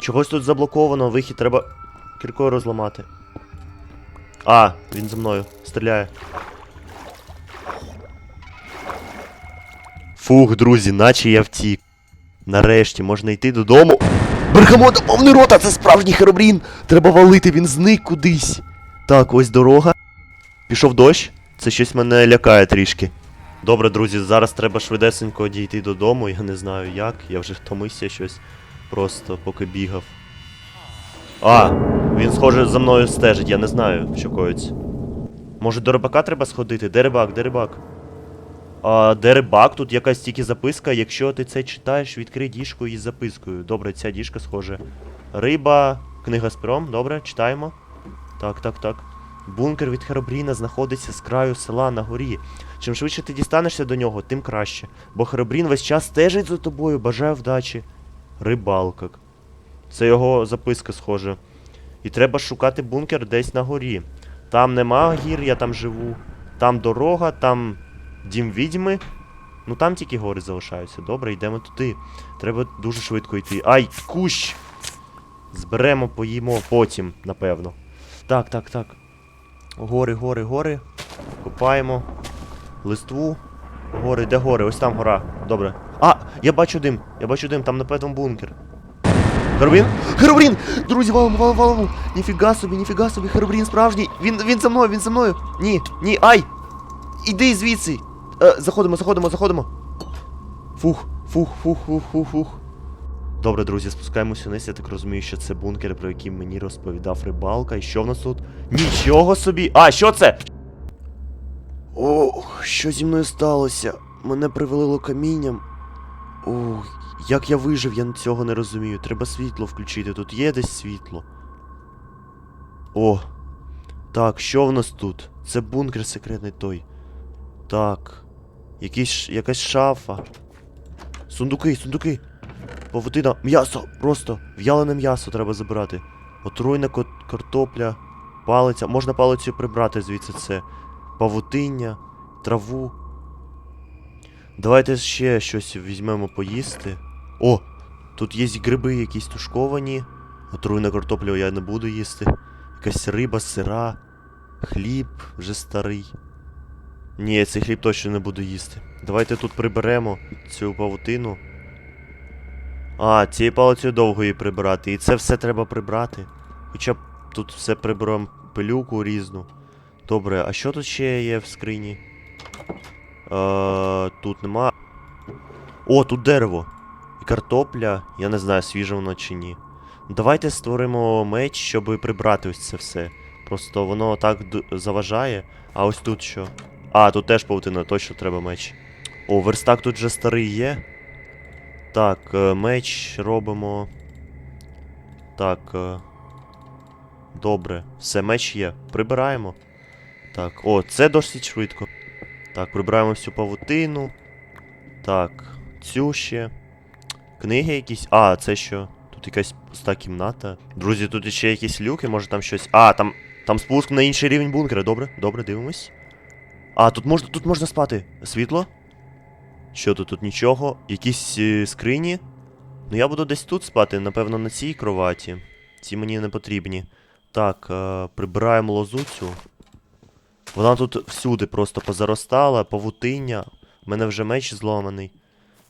Чогось тут заблоковано, вихід треба кіркою розламати. А, він за мною. Стріляє. Фух, друзі, наче я втік. Нарешті можна йти додому. Бергамота повний рота, це справжній херобрін! Треба валити, він зник кудись. Так, ось дорога. Пішов дощ. Це щось мене лякає трішки. Добре, друзі, зараз треба швидесенько дійти додому. Я не знаю як. Я вже втомився щось. Просто поки бігав. А, він, схоже, за мною стежить, я не знаю, що коїться. Може, до рибака треба сходити? Де рибак, де рибак? А, де рибак? Тут якась тільки записка. Якщо ти це читаєш, відкрий діжку із запискою. Добре, ця діжка схоже. Риба, книга з пером, добре, читаємо. Так, так, так. Бункер від Херобріна знаходиться з краю села на горі. Чим швидше ти дістанешся до нього, тим краще. Бо Херобрін весь час стежить за тобою, бажає вдачі. Рибалка. Це його записка схоже. І треба шукати бункер десь на горі. Там нема гір, я там живу. Там дорога, там дім відьми. Ну там тільки гори залишаються. Добре, йдемо туди. Треба дуже швидко йти. Ай, кущ! Зберемо, поїмо потім, напевно. Так, так, так. Гори, гори, гори. Копаємо. Листву. Гори, де гори? Ось там гора. Добре. Я бачу дим. Я бачу дим, там напевно бункер. Херобрін? Херобрін! Друзі, валом, валом, валом! Ніфіга собі, ніфіга собі, Херобрін справжній! Він, він за мною, він за мною! Ні, ні, ай! Іди звідси! Е, заходимо, заходимо, заходимо! Фух, фух, фух, фух, фух, фух. Добре, друзі, спускаємося вниз. Я так розумію, що це бункер, про який мені розповідав рибалка. І що в нас тут? Нічого собі! А, що це? Ох, що зі мною сталося? Мене привалило камінням. Ох, як я вижив, я цього не розумію. Треба світло включити. Тут є десь світло. О. Так, що в нас тут? Це бункер секретний той. Так. Якийсь, якась шафа. Сундуки, сундуки. Павутина. М'ясо! Просто. В'ялене м'ясо треба забирати. Отруйна картопля. Палиця. Можна палицю прибрати звідси це. Павутиння, траву. Давайте ще щось візьмемо поїсти. О! Тут є гриби якісь тушковані. Отруйна картопля я не буду їсти. Якась риба, сира, хліб вже старий. Ні, цей хліб точно не буду їсти. Давайте тут приберемо цю павутину. А, цією палицею довго її прибирати. І це все треба прибрати. Хоча б тут все приберемо пилюку різну. Добре, а що тут ще є в скрині? Е, тут нема. О, тут дерево. І картопля. Я не знаю, свіже воно чи ні. Давайте створимо меч, щоб прибрати ось це все. Просто воно так заважає. А ось тут що? А, тут теж паутина, точно треба меч. О, верстак тут вже старий є. Так, е, меч робимо. Так. Е... Добре, все, меч є. Прибираємо. Так, о, це досить швидко. Так, прибираємо всю павутину. Так, цю ще. Книги якісь. А, це що? Тут якась пуста кімната. Друзі, тут ще якісь люки, може там щось. А, там. Там спуск на інший рівень бункера. Добре, добре, дивимось. А, тут можна тут можна спати. Світло? Що тут? Тут нічого. Якісь е, скрині. Ну я буду десь тут спати, напевно, на цій кроваті. Ці мені не потрібні. Так, е, прибираємо лозу цю. Вона тут всюди просто позаростала, павутиння. У мене вже меч зламаний.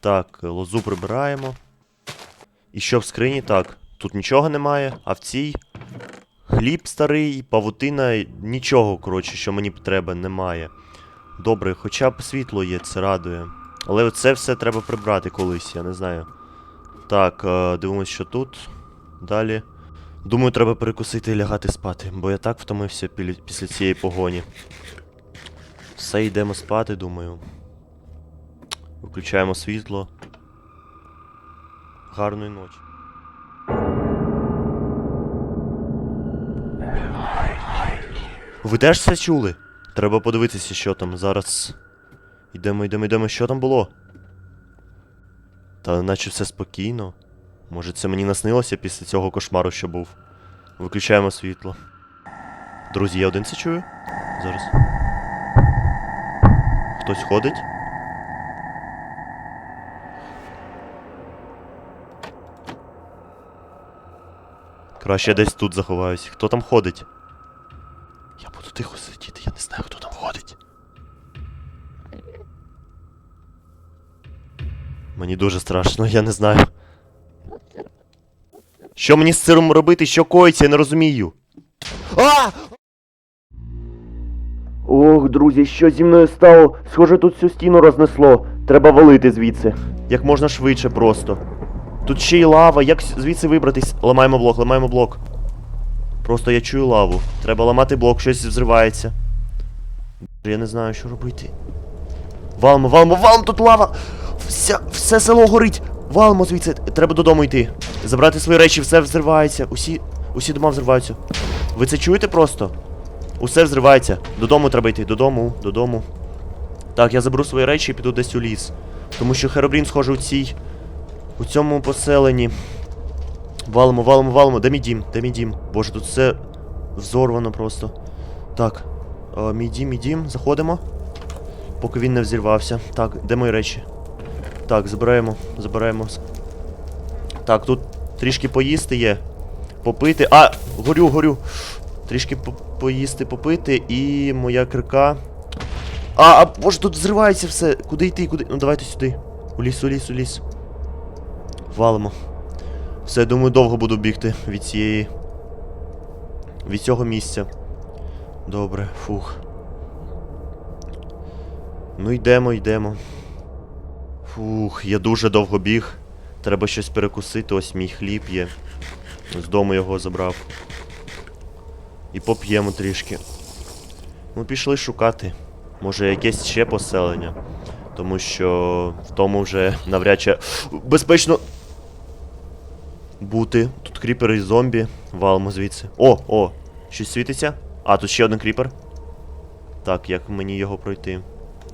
Так, лозу прибираємо. І що в скрині? Так, тут нічого немає, а в цій хліб старий, павутина, нічого, коротше, що мені треба, немає. Добре, хоча б світло є, це радує. Але це все треба прибрати колись, я не знаю. Так, е, дивимось, що тут. Далі. Думаю, треба перекусити і лягати спати, бо я так втомився після цієї погоні. Все, йдемо спати, думаю. Виключаємо світло. Гарної ночі. Ви теж це чули? Треба подивитися, що там зараз. Йдемо, йдемо, йдемо, що там було? Та наче все спокійно. Може, це мені наснилося після цього кошмару, що був. Виключаємо світло. Друзі, я один це чую? Зараз. Хтось ходить? Краще я десь тут заховаюсь. Хто там ходить? Я буду тихо сидіти, я не знаю, хто там ходить. Мені дуже страшно, я не знаю. Що мені з цим робити? Що коїться, я не розумію. А! Ох, друзі, що зі мною стало? Схоже, тут всю стіну рознесло. Треба валити звідси. Як можна швидше просто. Тут ще й лава, як звідси вибратись? Ламаємо блок, ламаємо блок. Просто я чую лаву. Треба ламати блок, щось взривається. Я не знаю, що робити. Валмо, валмо, валмо, тут лава! Вся, все село горить! Валмо звідси, треба додому йти. Забрати свої речі, все взривається. Усі. Усі дома взриваються. Ви це чуєте просто? Усе взривається. Додому треба йти, додому, додому. Так, я заберу свої речі і піду десь у ліс. Тому що Херобрін схоже у цій. У цьому поселенні. Валимо, валимо, валимо. Де мій дім? Де мій дім? Боже, тут все взорвано просто. Так. Е, мій дім, мій дім. Заходимо. Поки він не взірвався. Так, де мої речі? Так, забираємо, забираємо. Так, тут трішки поїсти є. Попити. А! Горю, горю. Трішки по- поїсти, попити і моя кирка. А, а боже, тут взривається все. Куди йти? Куди? Ну давайте сюди. У ліс, у ліс, у ліс. Валимо. Все, думаю, довго буду бігти від цієї. Від цього місця. Добре, фух. Ну йдемо, йдемо. Фух, я дуже довго біг. Треба щось перекусити, ось мій хліб є. З дому його забрав. І поп'ємо трішки. Ми пішли шукати. Може якесь ще поселення. Тому що в тому вже навряд чи безпечно бути. Тут кріпери і зомбі. Валимо звідси. О, о! Щось світиться? А, тут ще один кріпер. Так, як мені його пройти?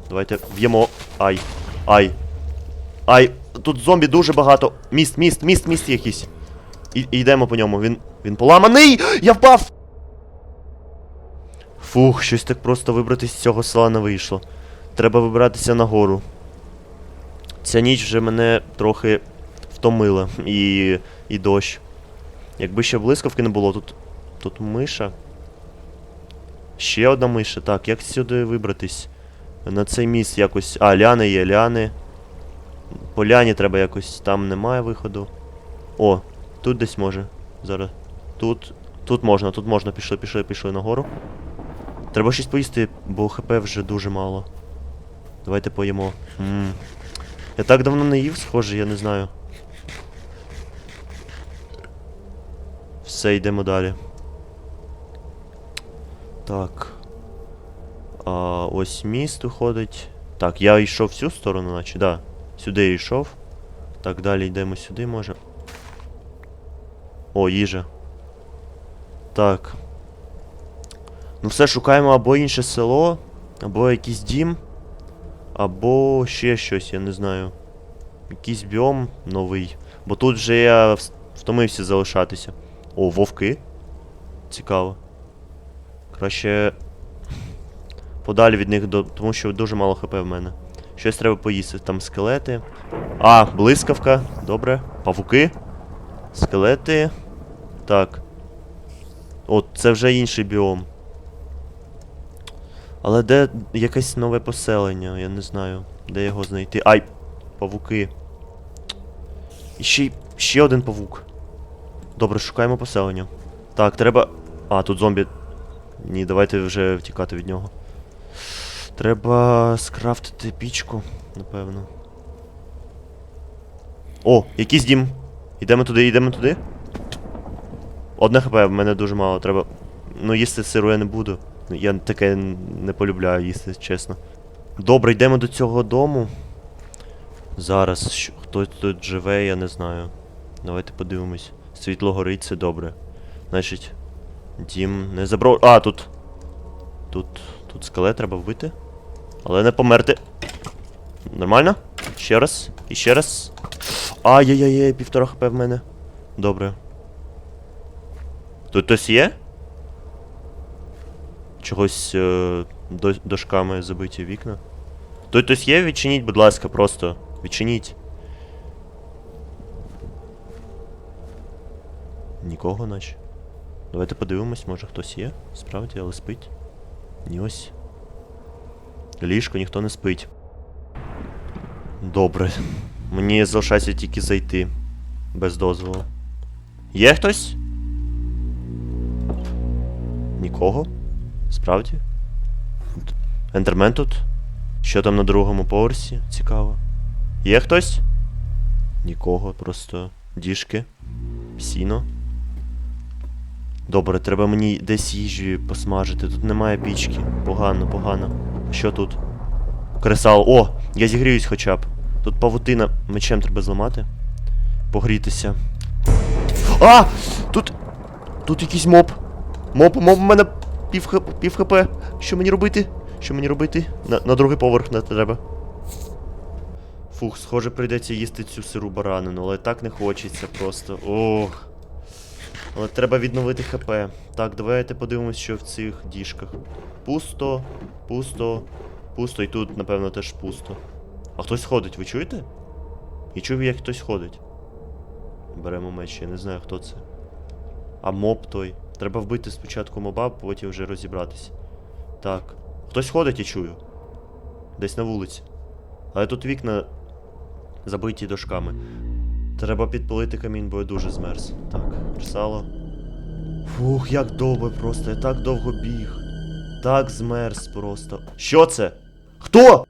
Давайте в'ємо. Ай. Ай. Ай. Тут зомбі дуже багато. Міст, міст, міст, міст якийсь. І, йдемо по ньому. Він. Він поламаний! Я впав! Фух, щось так просто вибратися з цього села не вийшло. Треба вибиратися нагору. Ця ніч вже мене трохи втомила. І. і дощ. Якби ще блискавки не було, тут. Тут миша. Ще одна миша. Так, як сюди вибратись? На цей міст якось. А, ляни є, ляни. По ляні треба якось. Там немає виходу. О, тут десь може. Зараз. Тут. Тут можна, тут можна. Пішли, пішли, пішли нагору. Треба щось поїсти, бо ХП вже дуже мало. Давайте поїмо. Ммм. Я так давно не їв, схоже, я не знаю. Все, йдемо далі. Так. А, ось міст виходить. Так, я йшов в цю сторону, наче, да. Сюди йшов. Так, далі йдемо сюди, може. О, їжа. Так. Ну все, шукаємо або інше село, або якийсь дім, або ще щось, я не знаю. Якийсь біом новий. Бо тут вже я втомився залишатися. О, вовки. Цікаво. Краще подалі від них, до... тому що дуже мало хп в мене. Щось треба поїсти. Там скелети. А, блискавка. Добре. Павуки. Скелети. Так. От, це вже інший біом. Але де якесь нове поселення, я не знаю, де його знайти. Ай! Павуки. І ще, ще один павук. Добре, шукаємо поселення. Так, треба. А, тут зомбі. Ні, давайте вже втікати від нього. Треба скрафтити пічку, напевно. О, якийсь дім. Йдемо туди, йдемо туди. Одне хп, в мене дуже мало, треба. Ну, їсти сиру я не буду. Я таке не полюбляю їсти, чесно. Добре, йдемо до цього дому. Зараз що, хто тут живе, я не знаю. Давайте подивимось. Світло горить, це добре. Значить, дім не забро. А, тут. Тут. Тут скелет треба вбити. Але не померти. Нормально? Ще раз. І ще раз. Ай-яй-яй, півтора хп в мене. Добре. Тут хтось є? Чогось е, до, дошками забиті вікна. Тут хтось є? Відчиніть, будь ласка, просто. Відчиніть. Нікого наче. Давайте подивимось, може хтось є. Справді, але спить. Ні ось. Ліжко ніхто не спить. Добре. Мені залишається тільки зайти. Без дозволу. Є хтось? Нікого? Справді? Ендермен тут? Що там на другому поверсі? Цікаво. Є хтось? Нікого, просто діжки. Сіно. Добре, треба мені десь їжі посмажити. Тут немає пічки. Погано, погано. Що тут? Кресало. О! Я зігріюсь хоча б. Тут павутина мечем треба зламати. Погрітися. А! Тут. Тут якийсь моб. Моб, моб у мене пів, хп, пів хп. Що мені робити? Що мені робити? На, на другий поверх не треба. Фух, схоже, прийдеться їсти цю сиру баранину, але так не хочеться просто. Ох. Але треба відновити ХП. Так, давайте подивимось, що в цих діжках. Пусто, пусто, пусто, і тут, напевно, теж пусто. А хтось ходить, ви чуєте? Я чую, як хтось ходить. Беремо меч, я не знаю, хто це. А моб той. Треба вбити спочатку моба, потім вже розібратися. Так. Хтось ходить, я чую. Десь на вулиці. Але тут вікна забиті дошками. Треба підпалити камінь, бо я дуже змерз. Так, сало. Фух, як довго просто, я так довго біг. Так змерз просто. Що це? Хто?